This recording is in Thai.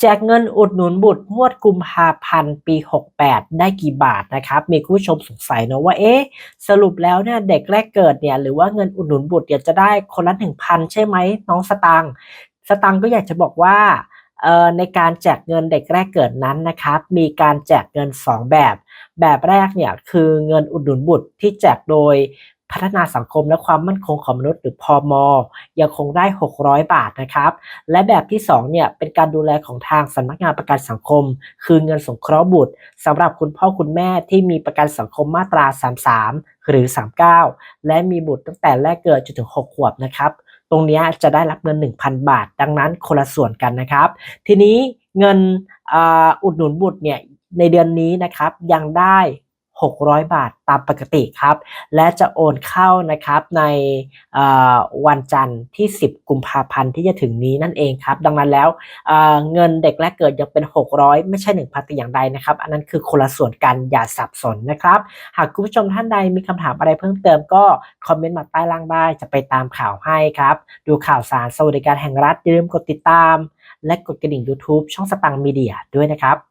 แจกเงินอุดหนุนบุตรงวดกุมภาพันธ์ปี 68 ได้กี่บาทนะครับ มีคุณผู้ชมสงสัยเนะว่าเอ๊ะสรุปแล้วเนี่ยเด็กแรกเกิดเนี่ยหรือว่าเงินอุดหนุนบุตรเนี่ยจะได้คนละ 1,000 ใช่ไหมน้องสตังค์สตังค์ก็อยากจะบอกว่าเอ่อในการแจกเงินเด็กแรกเกิดนั้นนะครับ มีการแจกเงิน 2 แบบ แบบแรกเนี่ยคือเงินอุดหนุนบุตรที่แจกโดย พัฒนาสังคมและความมั่นคงของมนุษย์หรือพอมยังคงได้ 600 บาทนะครับ และแบบที่2เนี่ยเป็นการดูแลของทางสำนักงานประกันสังคม คือเงินสงเคราะห์บุตรสำหรับคุณพ่อคุณแม่ที่มีประกันสังคมมาตรา 33 หรือ 39 และมีบุตรตั้งแต่แรกเกิดจนถึง 6 ขวบนะครับตรงนี้จะได้รับเงิน 1,000 บาท ดังนั้นคนละส่วนกันนะครับ ทีนี้เงินออุดหนุนบุตรเนี่ยในเดือนนี้นะครับยังได้ 600 บาทตามปกติครับ และจะโอนเข้านะครับในวันจันทร์ที่ 10 กุมภาพันธ์ที่จะถึงนี้นั่นเองครับ ดังนั้นแล้วอ่าเงินเด็กแรกเกิดยังเป็น 600 ไม่ใช่ 1,000แต่อย่างใดนะครับ อันนั้นคือคนละส่วนกันอย่าสับสนนะครับ หากคุณผู้ชมท่านใดมีคำถามอะไรเพิ่มเติมก็คอมเมนต์มาใต้ล่างได้จะไปตามข่าวให้ครับ ดูข่าวสารสวัสดิการแห่งรัฐอย่าลืมกดติดตาม และกดกระดิ่ง YouTube ช่องสตังมีเดียด้วยนะครับ